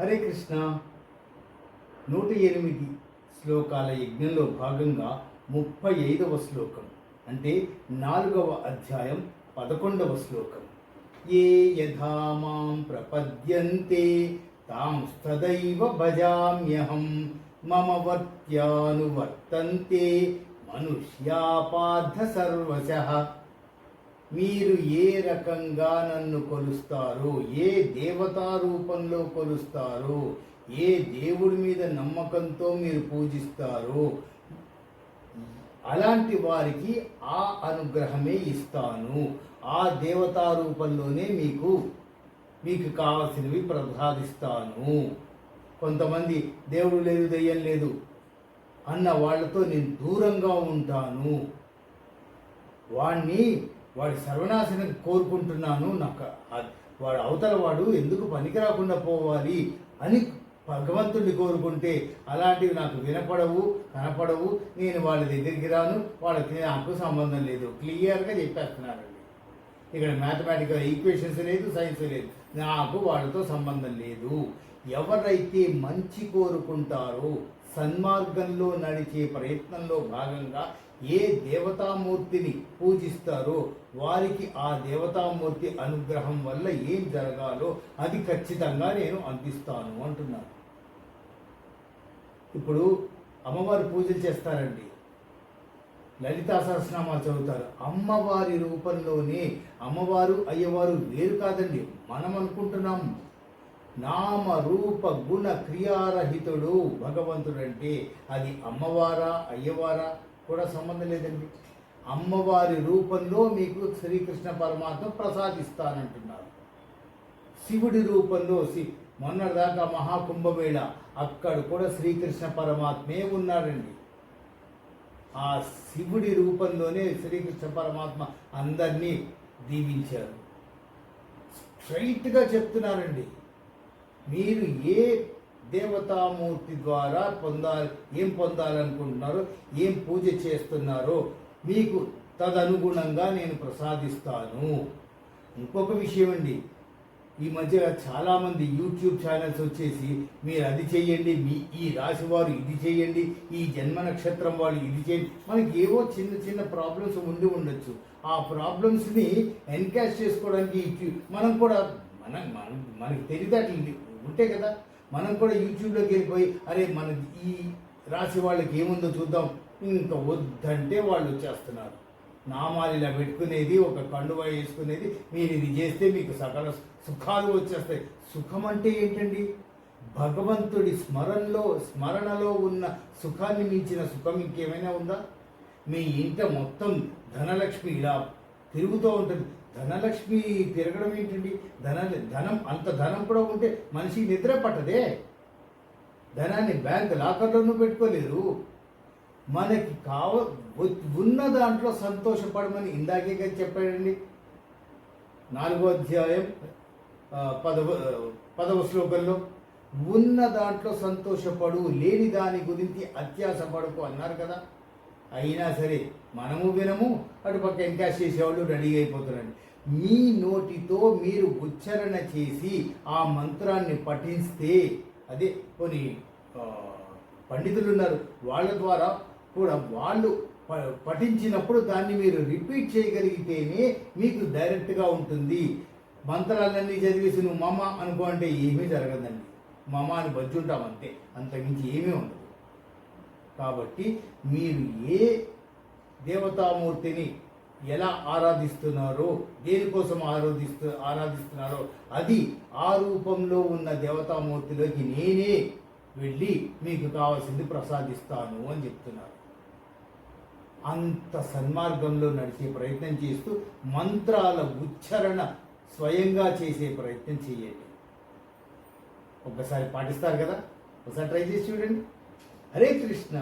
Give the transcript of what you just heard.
హరే కృష్ణ. నూట ఎనిమిది శ్లోకాల యజ్ఞంలో భాగంగా ముప్పై ఐదవ శ్లోకం అంటే నాలుగవ అధ్యాయం పదకొండవ శ్లోకం. ఏ యథా మాం ప్రపద్యంతే తాం సదైవ భజామ్యహం మమ వర్త్యానువర్తంతే మనుష్యాపార్థ సర్వశ. మీరు ఏ రకంగా నన్ను కొలుస్తారు ఏ దేవతా రూపంలో ఏ దేవుడి మీద నమ్మకంతో మీరు పూజిస్తారు అలాంటి వారికి ఆ అనుగ్రహమే ఇస్తాను. ఆ దేవతా రూపంలోనే మీకు మీకు కావలసినవి ప్రసాదిస్తాను. కొంతమంది దేవుడు లేదు దెయ్యం లేదు అన్న వాళ్ళతో నేను దూరంగా ఉంటాను. వాణ్ణి వాడి సర్వనాశనం కోరుకుంటున్నాను నాకు. వాడు అవతల వాడు ఎందుకు పనికి రాకుండా పోవాలి అని భగవంతుడిని కోరుకుంటే అలాంటివి నాకు వినపడవు కనపడవు. నేను వాళ్ళ దగ్గరికి రాను వాళ్ళకి నాకు సంబంధం లేదు. క్లియర్గా చెప్పేస్తున్నారండి. ఇక్కడ మ్యాథమెటికల్ ఈక్వేషన్స్ లేదు సైన్స్ లేదు. నాకు వాళ్ళతో సంబంధం లేదు. ఎవరైతే మంచి కోరుకుంటారో సన్మార్గంలో నడిచే ప్రయత్నంలో భాగంగా ఏ దేవతామూర్తిని పూజిస్తారో వారికి ఆ దేవతామూర్తి అనుగ్రహం వల్ల ఏం జరగాలో అది ఖచ్చితంగా నేను అందిస్తాను అంటున్నాను ఇప్పుడు అమ్మవారి పూజలు చేస్తారండి. లలితా సహస్రనామాలు చదువుతారు. అమ్మవారి రూపంలోనే అమ్మవారు అయ్యవారు వేరు కాదండి. మనం అనుకుంటున్నాం నామ రూప గుణ క్రియారహితుడు భగవంతుడు అంటే అది అమ్మవారా అయ్యవారా కూడా సంబంధం లేదండి. అమ్మవారి రూపంలో మీకు శ్రీకృష్ణ పరమాత్మ ప్రసాదిస్తానంటున్నారు. శివుడి రూపంలో శి మొన్నటిదాకా మహాకుంభమేళ అక్కడ కూడా శ్రీకృష్ణ పరమాత్మే ఉన్నాడండి. ఆ శివుడి రూపంలోనే శ్రీకృష్ణ పరమాత్మ అందరినీ దీవించారు. స్ట్రైట్గా చెప్తున్నారండి. మీరు ఏ దేవతామూర్తి ద్వారా పొందాలి ఏం పొందాలనుకుంటున్నారో ఏం పూజ చేస్తున్నారో మీకు తదనుగుణంగా నేను ప్రసాదిస్తాను. ఇంకొక విషయం అండి ఈ మధ్య చాలామంది యూట్యూబ్ ఛానల్స్ వచ్చేసి మీరు అది చెయ్యండి మీ ఈ రాశి వారు ఇది చేయండి ఈ జన్మ నక్షత్రం వాళ్ళు ఇది చేయండి మనకి ఏవో చిన్న చిన్న ప్రాబ్లమ్స్ ఉండి ఉండొచ్చు. ఆ ప్రాబ్లమ్స్ని ఎన్కాష్ చేసుకోవడానికి మనం కూడా మన మన మనకి తెలివితేటలు ఉంటే కదా మనం కూడా యూట్యూబ్లోకి వెళ్ళిపోయి అరే మన ఈ రాశి వాళ్ళకి ఏముందో చూద్దాం. ఇంకా వద్దంటే వాళ్ళు వచ్చేస్తున్నారు. నామాలు ఇలా పెట్టుకునేది ఒక కండువా వేసుకునేది మీరు ఇది చేస్తే మీకు సకల సుఖాలు వచ్చేస్తాయి. సుఖం అంటే ఏంటండి? భగవంతుడి స్మరణలో స్మరణలో ఉన్న సుఖాన్ని మించిన సుఖం ఇంకేమైనా ఉందా? మీ ఇంట మొత్తం ధనలక్ష్మి ఇలా తిరుగుతూ ఉంటుంది. ధనలక్ష్మి తిరగడం ఏంటండి? ధన ధనం అంత ధనం కూడా ఉంటే మనిషి నిద్ర పట్టదే. ధనాన్ని బ్యాంక్ లాకర్లోనూ పెట్టుకోలేరు. మనకి కావ ఉన్న దాంట్లో సంతోషపడమని ఇందాకే కదా చెప్పాడండి. నాలుగో అధ్యాయం పదవ పదవ శ్లోకంలో ఉన్న దాంట్లో సంతోషపడు లేని దాని గురించి అత్యాసపడకు అన్నారు కదా. అయినా సరే మనము వినము అటుపక్క ఎంకాష్ చేసేవాళ్ళు రెడీ అయిపోతున్నారండి మీ నోటితో మీరు ఉచ్చారణ చేసి ఆ మంత్రాన్ని పఠిస్తే అదే కొన్ని పండితులు ఉన్నారు వాళ్ళ ద్వారా కూడా వాళ్ళు ప- పఠించినప్పుడు దాన్ని మీరు రిపీట్ చేయగలిగితేనే మీకు డైరెక్ట్గా ఉంటుంది. మంత్రాలన్నీ చదివేసి నువ్వు మమ అనుకో అంటే ఏమీ జరగదండి. మమ అని బజ్జుంటాం అంతే. అంతకుమించి ఏమీ ఉండదు. కాబట్టి మీరు ఏ దేవతామూర్తిని ఎలా ఆరాధిస్తున్నారో దేనికోసం ఆరాధిస్తు ఆరాధిస్తున్నారో అది ఆ రూపంలో ఉన్న దేవతామూర్తిలోకి నేనే వెళ్ళి మీకు కావాల్సింది ప్రసాదిస్తాను అని చెప్తున్నారు. అంత సన్మార్గంలో నడిచే ప్రయత్నం చేస్తూ మంత్రాల ఉచ్చారణ స్వయంగా చేసే ప్రయత్నం చేయండి. ఒక్కసారి పాటిస్తారు కదా? ఒకసారి ట్రై చేసి చూడండి. హరే కృష్ణ